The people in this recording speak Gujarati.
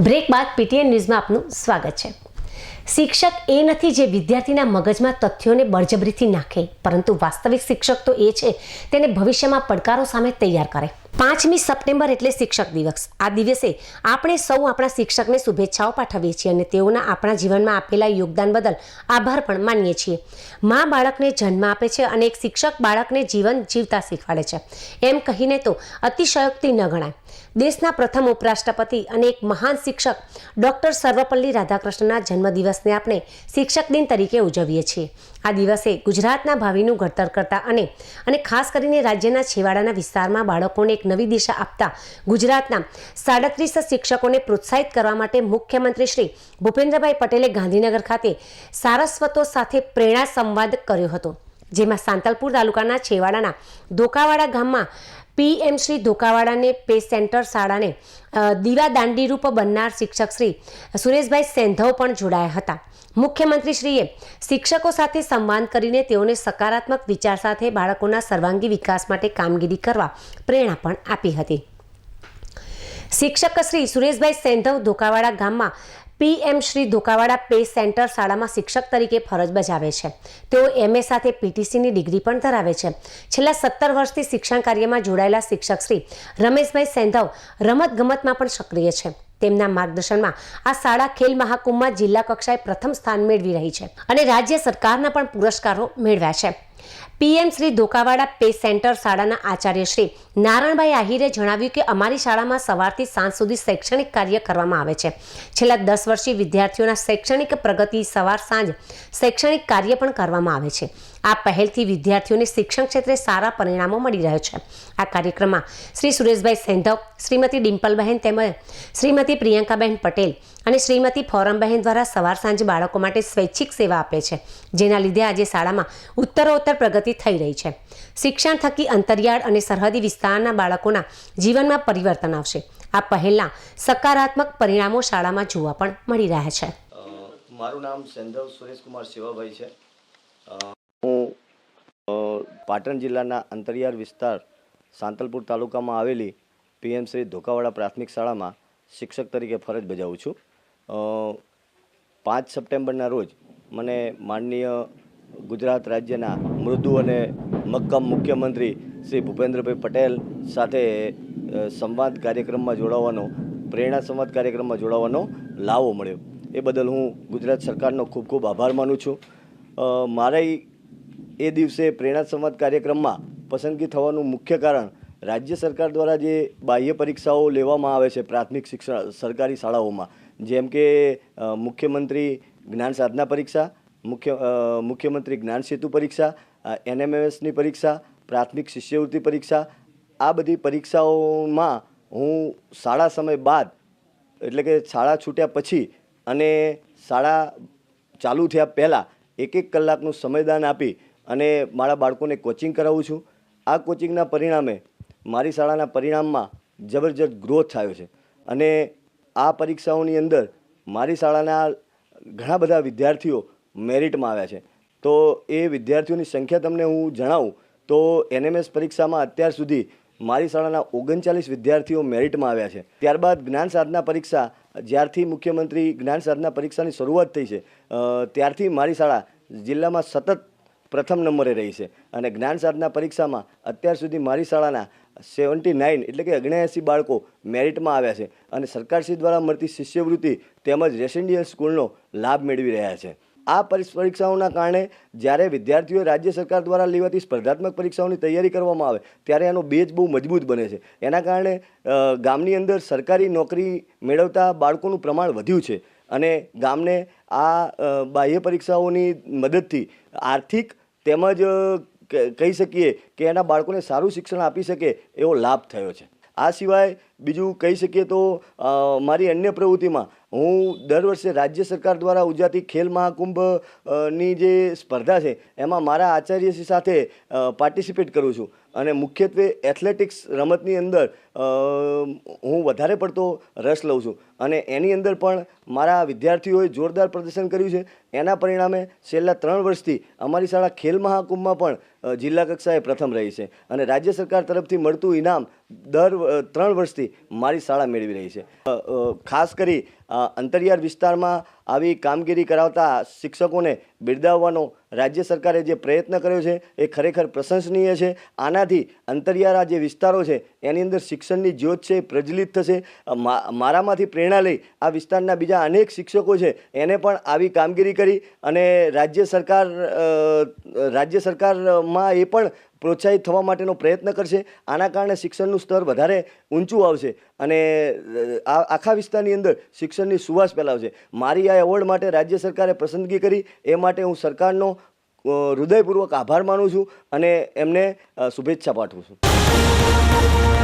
બ્રેક બાદ પીટીએન ન્યૂઝમાં આપનું સ્વાગત છે. શિક્ષક એ નથી જે વિદ્યાર્થીના મગજમાં તથ્યોને બળજબરીથી નાખે, પરંતુ વાસ્તવિક શિક્ષક તો એ છે, તેને ભવિષ્યમાં પડકારો સામે તૈયાર કરે. પાંચમી સપ્ટેમ્બર એટલે શિક્ષક દિવસ. આ દિવસે આપણે સૌ આપણા શિક્ષકને શુભેચ્છાઓ પાઠવીએ છીએ અને તેઓના આપણા જીવનમાં આપેલા યોગદાન બદલ આભાર પણ માનીએ છીએ. મા બાળકને જન્મ આપે છે અને એક શિક્ષક બાળકને જીવન જીવતા શીખવાડે છે. એમ કહીને તો અતિશયોક્તિ ન ગણાય. દેશના પ્રથમ ઉપરાષ્ટ્રપતિ અને એક મહાન શિક્ષક ડૉક્ટર સર્વપલ્લી રાધાકૃષ્ણના જન્મદિવસને આપણે શિક્ષક દિન તરીકે ઉજવીએ છીએ. આ દિવસે ગુજરાતના ભાવિનું ઘડતર કરતા અને અને ખાસ કરીને રાજ્યના છેવાડાના વિસ્તારમાં બાળકોને એક નવી દિશા આપતા ગુજરાતના સાડત્રીસ શિક્ષકોને પ્રોત્સાહિત કરવા માટે મુખ્યમંત્રી શ્રી ભૂપેન્દ્રભાઈ પટેલે ગાંધીનગર ખાતે સારસ્વતો સાથે પ્રેરણા સંવાદ કર્યો હતો જેમાં સાંતલપુર તાલુકાના છેવાડાના ધોકાવાડા ગામમાં પીએમ શ્રી ધોકાવાડાને પે સેન્ટર શાળાને અ, દીવા દાંડીરૂપ બનનાર શિક્ષક શ્રી સુરેશભાઈ સેંધવ પણ જોડાયા હતા. મુખ્યમંત્રીશ્રીએ શિક્ષકો સાથે સંવાદ કરીને તેઓને સકારાત્મક વિચાર સાથે બાળકોના સર્વાંગી વિકાસ માટે કામગીરી કરવા પ્રેરણા પણ આપી હતી. શિક્ષક શ્રી સુરેશભાઈ સેંધવ ધોકાવાડા ગામમાં PM Shri Dhokawada pay center શાળામાં શિક્ષક તરીકે ફરજ બજાવે છે. તેઓ એમએ સાથે પીટીસીની ડિગ્રી પણ ધરાવે છે. છેલ્લા સત્તર વર્ષથી શિક્ષણ કાર્યમાં જોડાયેલા શિક્ષક શ્રી રમેશભાઈ સેંધવ રમત ગમતમાં પણ સક્રિય છે. તેમના માર્ગદર્શનમાં આ શાળા ખેલ મહાકુંભમાં જિલ્લા કક્ષાએ પ્રથમ સ્થાન મેળવી રહી છે અને રાજ્ય સરકારના પણ પુરસ્કારો મેળવ્યા છે. PM Shri Dhokawada pay center શાળાના આચાર્ય શ્રી નારણભાઈ આહિરે જણાવ્યું કે અમારી શાળામાં સવારથી સાંજ સુધી શૈક્ષણિક કાર્ય કરવામાં આવે છે. છેલ્લા દસ વર્ષથી વિદ્યાર્થીઓના શૈક્ષણિક પ્રગતિ સવાર સાંજ શૈક્ષણિક કાર્ય પણ કરવામાં આવે છે. આ પહેલથી વિદ્યાર્થીઓને શિક્ષણ ક્ષેત્રે સારા પરિણામો મળી રહ્યો છે. આ કાર્યક્રમમાં શ્રી સુરેશભાઈ સેંધવ, શ્રીમતી ડિમ્પલબહેન તેમજ શ્રીમતી પ્રિયંકાબહેન પટેલ અને શ્રીમતી ફોરમબહેન દ્વારા સવાર સાંજ બાળકો માટે સ્વૈચ્છિક સેવા આપે છે. જેના લીધે આજે શાળામાં ઉત્તરોત્તર પ્રગતિ થઈ રહી છે. શિક્ષણ થકી અંતરિયાળ અને સરહદી વિસ્તારના બાળકોના જીવનમાં પરિવર્તન આવશે. આ પહેલાં સકારાત્મક પરિણામો શાળામાં જોવા પણ મળી રહ્યા છે. મારું નામ સેંધવ સુરેશકુમાર શિવાભાઈ છે. હું પાટણ જિલ્લાના અંતરિયાળ વિસ્તાર સાંતલપુર તાલુકામાં આવેલી પીએમ શ્રી ધોકાવાડા પ્રાથમિક શાળામાં શિક્ષક તરીકે ફરજ બજાવું છું. પાંચ સપ્ટેમ્બરના રોજ મને માનનીય ગુજરાત રાજ્યના મૃદુ અને મક્કમ મુખ્યમંત્રી શ્રી ભૂપેન્દ્રભાઈ પટેલ સાથે સંવાદ કાર્યક્રમમાં જોડાવાનો, પ્રેરણા સંવાદ કાર્યક્રમમાં જોડાવાનો લાવો મળ્યો. એ બદલ હું ગુજરાત સરકારનો ખૂબ ખૂબ આભાર માનું છું. મારે એ દિવસે પ્રેરણા સંવાદ કાર્યક્રમમાં પસંદગી થવાનું મુખ્ય કારણ રાજ્ય સરકાર દ્વારા જે બાહ્ય પરીક્ષાઓ લેવામાં આવે છે પ્રાથમિક શિક્ષણ, સરકારી શાળાઓમાં, જેમ કે મુખ્યમંત્રી જ્ઞાન સાધના પરીક્ષા મુખ્ય મુખ્યમંત્રી જ્ઞાન સેતુ પરીક્ષા એનએમએસની પરીક્ષા, પ્રાથમિક શિષ્યવૃત્તિ પરીક્ષા, આ બધી પરીક્ષાઓમાં હું શાળા સમય બાદ, એટલે કે શાળા છૂટ્યા પછી અને શાળા ચાલુ થયા પહેલાં એક એક કલાકનું સમયદાન આપી અને મારા બાળકોને કોચિંગ કરાવું છું. આ કોચિંગના પરિણામે મારી શાળાના પરિણામમાં જબરજસ્ત ગ્રોથ થયો છે. અને આ પરીક્ષાઓની અંદર મારી શાળાના ઘણા બધા વિદ્યાર્થીઓ મેરિટમાં આવ્યા છે. તો એ વિદ્યાર્થીઓની સંખ્યા તમને હું જણાવું, તો એનએમએસ પરીક્ષામાં અત્યાર સુધી મારી શાળાના ઓગણચાલીસ વિદ્યાર્થીઓ મેરિટમાં આવ્યા છે. ત્યારબાદ જ્ઞાન સાધના પરીક્ષા, જ્યારથી મુખ્યમંત્રી જ્ઞાન સાધના પરીક્ષાની શરૂઆત થઈ છે ત્યારથી મારી શાળા જિલ્લામાં સતત પ્રથમ નંબરે રહી છે. અને જ્ઞાન સાધના પરીક્ષામાં અત્યાર સુધી મારી શાળાના સેવન્ટી નાઇન એટલે કે ઓગણએંસી બાળકો મેરિટમાં આવ્યા છે. અને સરકારશ્રી દ્વારા મળતી શિષ્યવૃત્તિ તેમજ રેસિડેન્શિયલ સ્કૂલનો લાભ મેળવી રહ્યા છે. આ પરી- પરીક્ષાઓના કારણે જ્યારે વિદ્યાર્થીઓએ રાજ્ય સરકાર દ્વારા લેવાતી સ્પર્ધાત્મક પરીક્ષાઓની તૈયારી કરવામાં આવે, ત્યારે એનો બેઝ બહુ મજબૂત બને છે. એના કારણે ગામની અંદર સરકારી નોકરી મેળવતા બાળકોનું પ્રમાણ વધ્યું છે અને ગામને આ બાહ્ય પરીક્ષાઓની મદદથી આર્થિક તેમજ કહી શકીએ કે એના બાળકોને સારું શિક્ષણ આપી શકે એવો લાભ થયો છે. આ સિવાય બીજું કહી શકીએ તો મારી અન્ય પ્રવૃત્તિમાં હું દર વર્ષે રાજ્ય સરકાર દ્વારા ઉજાતી ખેલ મહાકુંભની જે સ્પર્ધા છે, એમાં મારા આચાર્યશ્રી સાથે પાર્ટિસિપેટ કરું છું. અને મુખ્યત્વે એથ્લેટિક્સ રમતની અંદર હું વધારે પડતો રસ લઉં છું. અને એની અંદર પણ મારા વિદ્યાર્થીઓએ જોરદાર પ્રદર્શન કર્યું છે. એના પરિણામે છેલ્લા ત્રણ વર્ષથી અમારી શાળા ખેલ મહાકુંભમાં પણ જિલ્લા કક્ષાએ પ્રથમ રહી છે અને રાજ્ય સરકાર તરફથી મળતું ઇનામ દર ત્રણ વર્ષથી મારી શાળા મેળવી રહી છે. ખાસ કરી અંતરિયાળ વિસ્તારમાં આવી કામગીરી કરાવતા શિક્ષકોને બિરદાવવાનો રાજ્ય સરકારે જે પ્રયત્ન કર્યો છે એ ખરેખર પ્રશંસનીય છે. આનાથી અંતરિયાળા જે વિસ્તારો છે એની અંદર શિક્ષણની જ્યોત છે, એ પ્રજ્વલિત થશે. મારામાંથી પ્રેરણા લઈ આ વિસ્તારના બીજા અનેક શિક્ષકો છે, એને પણ આવી કામગીરી કરી અને રાજ્ય સરકાર રાજ્ય સરકારમાં એ પણ પ્રોત્સાહિત થવા માટેનો પ્રયત્ન કરશે. આના કારણે શિક્ષણનું સ્તર વધારે ઊંચું આવશે અને આખા વિસ્તારની અંદર શિક્ષણની સુવાસ ફેલાવશે. મારી આ એવોર્ડ માટે રાજ્ય સરકારે પસંદગી કરી, એ માટે હું સરકારનો હૃદયપૂર્વક આભાર માનું છું અને એમને શુભેચ્છા પાઠવું છું.